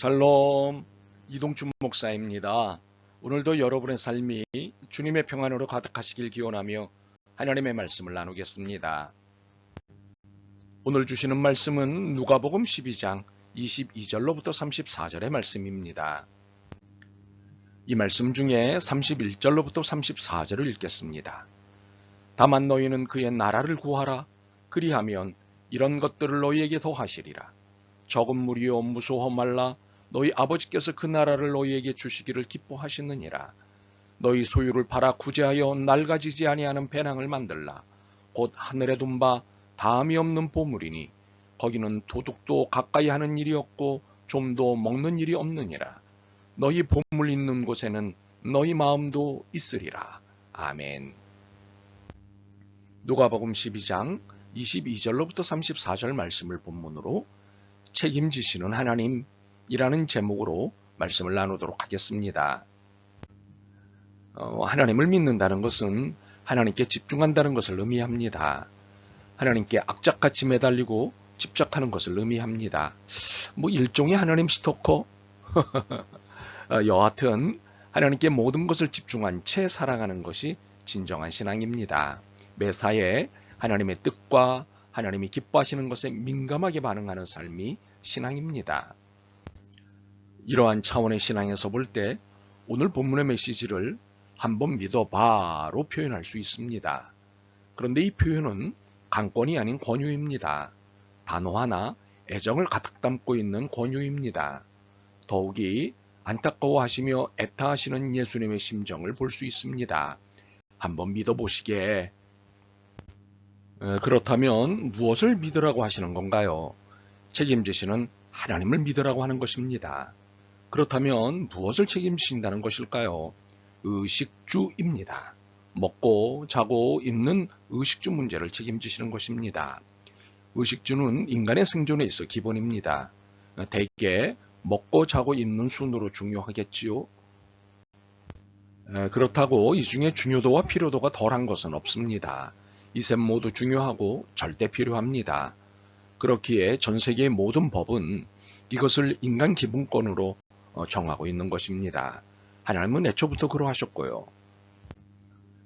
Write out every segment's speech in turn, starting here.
샬롬 이동춘 목사입니다. 오늘도 여러분의 삶이 주님의 평안으로 가득하시길 기원하며 하나님의 말씀을 나누겠습니다. 오늘 주시는 말씀은 누가복음 12장 22절로부터 34절의 말씀입니다. 이 말씀 중에 31절로부터 34절을 읽겠습니다. 다만 너희는 그의 나라를 구하라. 그리하면 이런 것들을 너희에게 더하시리라. 적은 무리여 무소호 말라 너희 아버지께서 그 나라를 너희에게 주시기를 기뻐하시느니라. 너희 소유를 팔아 구제하여 낡아지지 아니하는 배낭을 만들라. 곧 하늘에 둔 바 다음이 없는 보물이니 거기는 도둑도 가까이 하는 일이 없고 좀도 먹는 일이 없느니라. 너희 보물 있는 곳에는 너희 마음도 있으리라. 아멘. 누가복음 12장 22절로부터 34절 말씀을 본문으로 책임지시는 하나님 이라는 제목으로 말씀을 나누도록 하겠습니다. 어, 하나님을 믿는다는 것은 하나님께 집중한다는 것을 의미합니다. 하나님께 악착같이 매달리고 집착하는 것을 의미합니다. 뭐 일종의 하나님 스토커? 어, 여하튼 하나님께 모든 것을 집중한 채 살아가는 것이 진정한 신앙입니다. 매사에 하나님의 뜻과 하나님이 기뻐하시는 것에 민감하게 반응하는 삶이 신앙입니다. 이러한 차원의 신앙에서 볼 때 오늘 본문의 메시지를 한번 믿어봐로 표현할 수 있습니다. 그런데 이 표현은 강권이 아닌 권유입니다. 단어 하나 애정을 가득 담고 있는 권유입니다. 더욱이 안타까워하시며 애타하시는 예수님의 심정을 볼 수 있습니다. 한번 믿어보시게 그렇다면 무엇을 믿으라고 하시는 건가요? 책임지시는 하나님을 믿으라고 하는 것입니다. 그렇다면 무엇을 책임지신다는 것일까요? 의식주입니다. 먹고 자고 입는 의식주 문제를 책임지시는 것입니다. 의식주는 인간의 생존에 있어 기본입니다. 대개 먹고 자고 입는 순으로 중요하겠지요. 그렇다고 이 중에 중요도와 필요도가 덜한 것은 없습니다. 이 셈 모두 중요하고 절대 필요합니다. 그렇기에 전 세계의 모든 법은 이것을 인간 기본권으로 정하고 있는 것입니다. 하나님은 애초부터 그러하셨고요.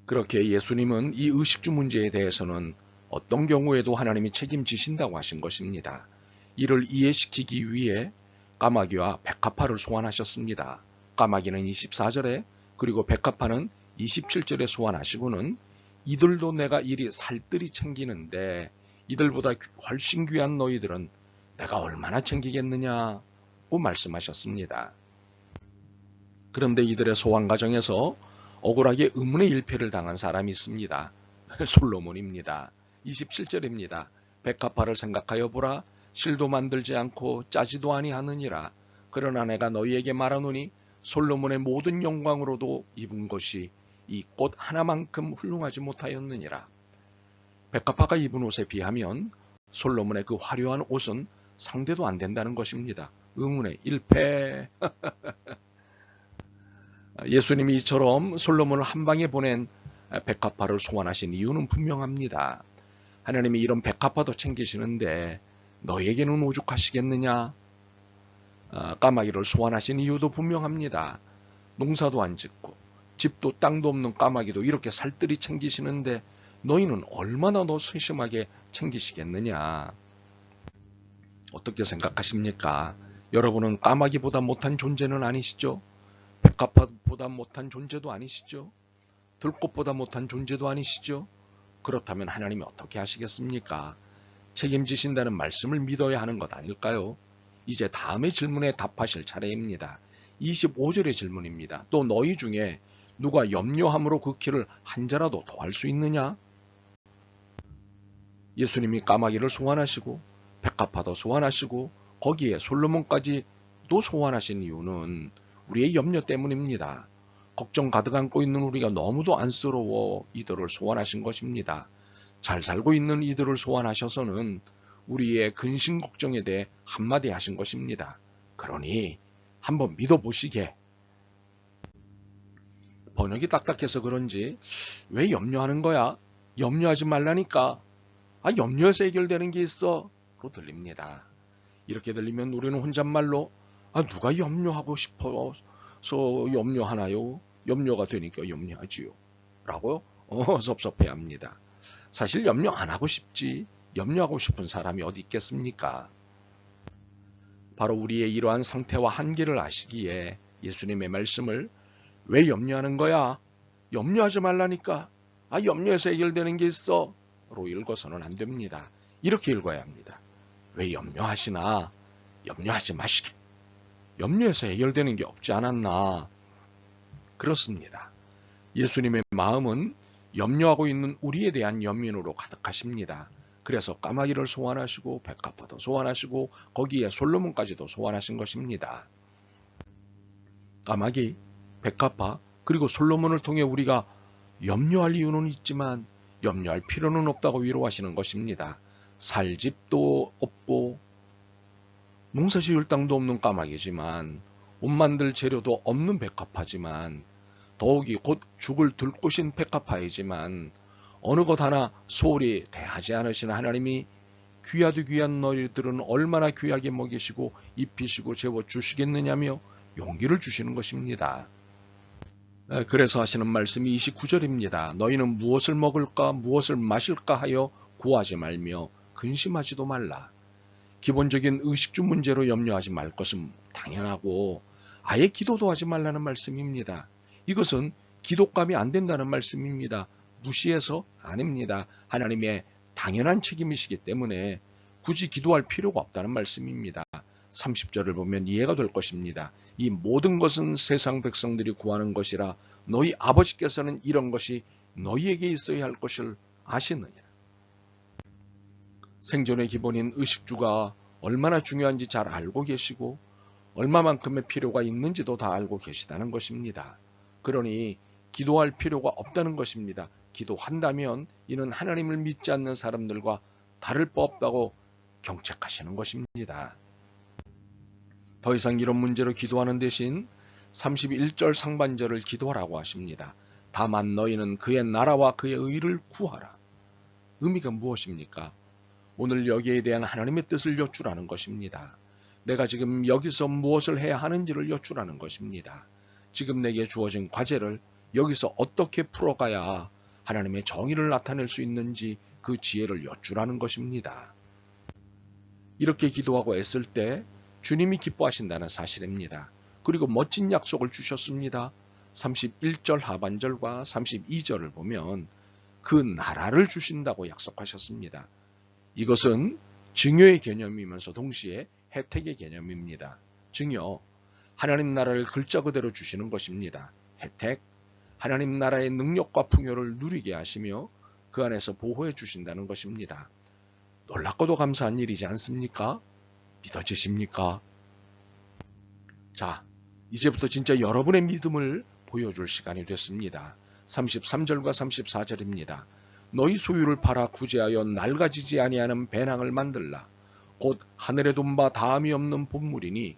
그렇게 예수님은 이 의식주 문제에 대해서는 어떤 경우에도 하나님이 책임지신다고 하신 것입니다. 이를 이해시키기 위해 까마귀와 백합화를 소환하셨습니다. 까마귀는 24절에 그리고 백합화는 27절에 소환하시고는 이들도 내가 이리 살뜰히 챙기는데 이들보다 훨씬 귀한 너희들은 내가 얼마나 챙기겠느냐고 말씀하셨습니다. 그런데 이들의 소환 과정에서 억울하게 의문의 일패를 당한 사람이 있습니다. 솔로몬입니다. 27절입니다. 백합화를 생각하여 보라 실도 만들지 않고 짜지도 아니하느니라 그러나 내가 너희에게 말하노니 솔로몬의 모든 영광으로도 입은 것이 이 꽃 하나만큼 훌륭하지 못하였느니라. 백합화가 입은 옷에 비하면 솔로몬의 그 화려한 옷은 상대도 안 된다는 것입니다. 의문의 일패. 예수님이 이처럼 솔로몬을 한 방에 보낸 백합화를 소환하신 이유는 분명합니다. 하나님이 이런 백합화도 챙기시는데 너에게는 오죽하시겠느냐? 까마귀를 소환하신 이유도 분명합니다. 농사도 안 짓고 집도 땅도 없는 까마귀도 이렇게 살뜰히 챙기시는데 너희는 얼마나 더 세심하게 챙기시겠느냐. 어떻게 생각하십니까? 여러분은 까마귀보다 못한 존재는 아니시죠? 백합화보다 못한 존재도 아니시죠? 들꽃보다 못한 존재도 아니시죠? 그렇다면 하나님이 어떻게 하시겠습니까? 책임지신다는 말씀을 믿어야 하는 것 아닐까요? 이제 다음의 질문에 답하실 차례입니다. 25절의 질문입니다. 또 너희 중에 누가 염려함으로 그 길을 한 자라도 더할 수 있느냐? 예수님이 까마귀를 소환하시고 백합화도 소환하시고 거기에 솔로몬까지도 소환하신 이유는 우리의 염려 때문입니다. 걱정 가득 안고 있는 우리가 너무도 안쓰러워 이들을 소환하신 것입니다. 잘 살고 있는 이들을 소환하셔서는 우리의 근심 걱정에 대해 한마디 하신 것입니다. 그러니 한번 믿어보시게. 번역이 딱딱해서 그런지 왜 염려하는 거야? 염려하지 말라니까. 아 염려해서 해결되는 게 있어. 로 들립니다. 이렇게 들리면 우리는 혼잣말로 아, 누가 염려하고 싶어서 염려하나요? 염려가 되니까 염려하지요. 라고 어, 섭섭해 합니다. 사실 염려 안 하고 싶지 염려하고 싶은 사람이 어디 있겠습니까? 바로 우리의 이러한 상태와 한계를 아시기에 예수님의 말씀을 왜 염려하는 거야? 염려하지 말라니까. 아, 염려해서 해결되는 게 있어. 로 읽어서는 안 됩니다. 이렇게 읽어야 합니다. 왜 염려하시나? 염려하지 마시게. 염려해서 해결되는 게 없지 않았나? 그렇습니다. 예수님의 마음은 염려하고 있는 우리에 대한 연민으로 가득하십니다. 그래서 까마귀를 소환하시고 백합화도 소환하시고 거기에 솔로몬까지도 소환하신 것입니다. 까마귀, 백합화, 그리고 솔로몬을 통해 우리가 염려할 이유는 있지만 염려할 필요는 없다고 위로하시는 것입니다. 살 집도 없고 농사 지을 땅도 없는 까마귀지만 옷 만들 재료도 없는 백합화지만 더욱이 곧 죽을 들 곳인 백합화이지만 어느 것 하나 소홀히 대하지 않으시는 하나님이 귀하도 귀한 너희들은 얼마나 귀하게 먹이시고 입히시고 재워 주시겠느냐며 용기를 주시는 것입니다. 그래서 하시는 말씀이 29절입니다. 너희는 무엇을 먹을까 무엇을 마실까 하여 구하지 말며 근심하지도 말라. 기본적인 의식주 문제로 염려하지 말 것은 당연하고 아예 기도도 하지 말라는 말씀입니다. 이것은 기독감이 안 된다는 말씀입니다. 무시해서 아닙니다. 하나님의 당연한 책임이시기 때문에 굳이 기도할 필요가 없다는 말씀입니다. 30절을 보면 이해가 될 것입니다. 이 모든 것은 세상 백성들이 구하는 것이라 너희 아버지께서는 이런 것이 너희에게 있어야 할 것을 아시느니라. 생존의 기본인 의식주가 얼마나 중요한지 잘 알고 계시고 얼마만큼의 필요가 있는지도 다 알고 계시다는 것입니다. 그러니 기도할 필요가 없다는 것입니다. 기도한다면 이는 하나님을 믿지 않는 사람들과 다를 바 없다고 경책하시는 것입니다. 더 이상 이런 문제로 기도하는 대신 31절 상반절을 기도하라고 하십니다. 다만 너희는 그의 나라와 그의 의를 구하라. 의미가 무엇입니까? 오늘 여기에 대한 하나님의 뜻을 여쭈라는 것입니다. 내가 지금 여기서 무엇을 해야 하는지를 여쭈라는 것입니다. 지금 내게 주어진 과제를 여기서 어떻게 풀어가야 하나님의 정의를 나타낼 수 있는지 그 지혜를 여쭈라는 것입니다. 이렇게 기도하고 애쓸 때 주님이 기뻐하신다는 사실입니다. 그리고 멋진 약속을 주셨습니다. 31절 하반절과 32절을 보면 그 나라를 주신다고 약속하셨습니다. 이것은 증여의 개념이면서 동시에 혜택의 개념입니다. 증여, 하나님 나라를 글자 그대로 주시는 것입니다. 혜택, 하나님 나라의 능력과 풍요를 누리게 하시며 그 안에서 보호해 주신다는 것입니다. 놀랍고도 감사한 일이지 않습니까? 믿어지십니까? 자, 이제부터 진짜 여러분의 믿음을 보여줄 시간이 됐습니다. 33절과 34절입니다. 너희 소유를 팔아 구제하여 낡아지지 아니하는 배낭을 만들라. 곧 하늘에 돈 바 다함이 없는 본물이니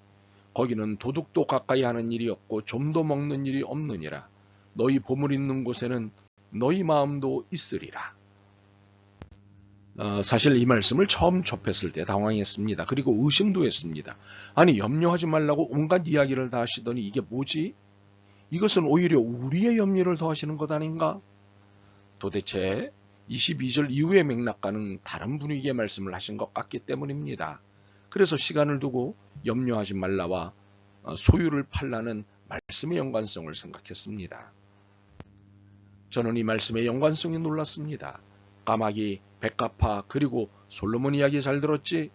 거기는 도둑도 가까이 하는 일이 없고 좀도 먹는 일이 없느니라. 너희 보물 있는 곳에는 너희 마음도 있으리라. 어, 사실 이 말씀을 처음 접했을 때 당황했습니다. 그리고 의심도 했습니다. 아니 염려하지 말라고 온갖 이야기를 다 하시더니 이게 뭐지? 이것은 오히려 우리의 염려를 더하시는 것 아닌가? 도대체 22절 이후의 맥락과는 다른 분위기의 말씀을 하신 것 같기 때문입니다. 그래서 시간을 두고 염려하지 말라와 어, 소유를 팔라는 말씀의 연관성을 생각했습니다. 저는 이 말씀의 연관성에 놀랐습니다. 까마귀, 백합화, 그리고 솔로몬 이야기 잘 들었지?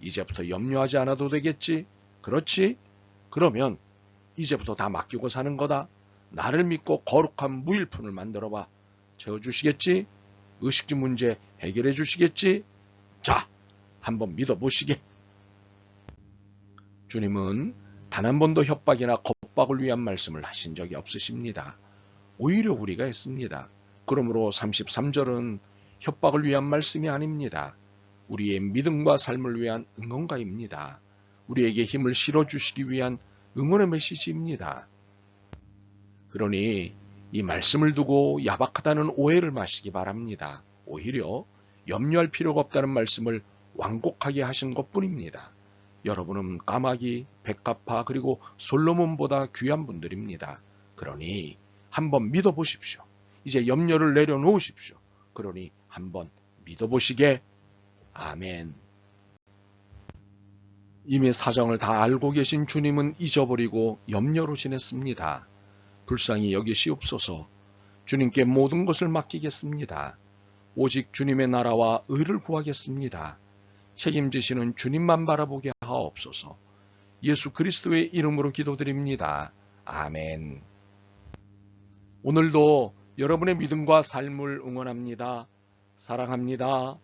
이제부터 염려하지 않아도 되겠지? 그렇지? 그러면 이제부터 다 맡기고 사는 거다. 나를 믿고 거룩한 무일푼을 만들어봐. 채워주시겠지? 의식주 문제 해결해 주시겠지? 자, 한번 믿어보시게. 주님은 단 한 번도 협박이나 겁박을 위한 말씀을 하신 적이 없으십니다. 오히려 우리가 했습니다. 그러므로 33절은 협박을 위한 말씀이 아닙니다. 우리의 믿음과 삶을 위한 응원가입니다. 우리에게 힘을 실어주시기 위한 응원의 메시지입니다. 그러니 이 말씀을 두고 야박하다는 오해를 마시기 바랍니다. 오히려 염려할 필요가 없다는 말씀을 완곡하게 하신 것 뿐입니다. 여러분은 까마귀, 백합화 그리고 솔로몬보다 귀한 분들입니다. 그러니 한번 믿어보십시오. 이제 염려를 내려놓으십시오. 그러니 한번 믿어보시게. 아멘. 이미 사정을 다 알고 계신 주님은 잊어버리고 염려로 지냈습니다. 불쌍히 여기시옵소서. 주님께 모든 것을 맡기겠습니다. 오직 주님의 나라와 의를 구하겠습니다. 책임지시는 주님만 바라보게 하옵소서. 예수 그리스도의 이름으로 기도드립니다. 아멘. 오늘도 여러분의 믿음과 삶을 응원합니다. 사랑합니다.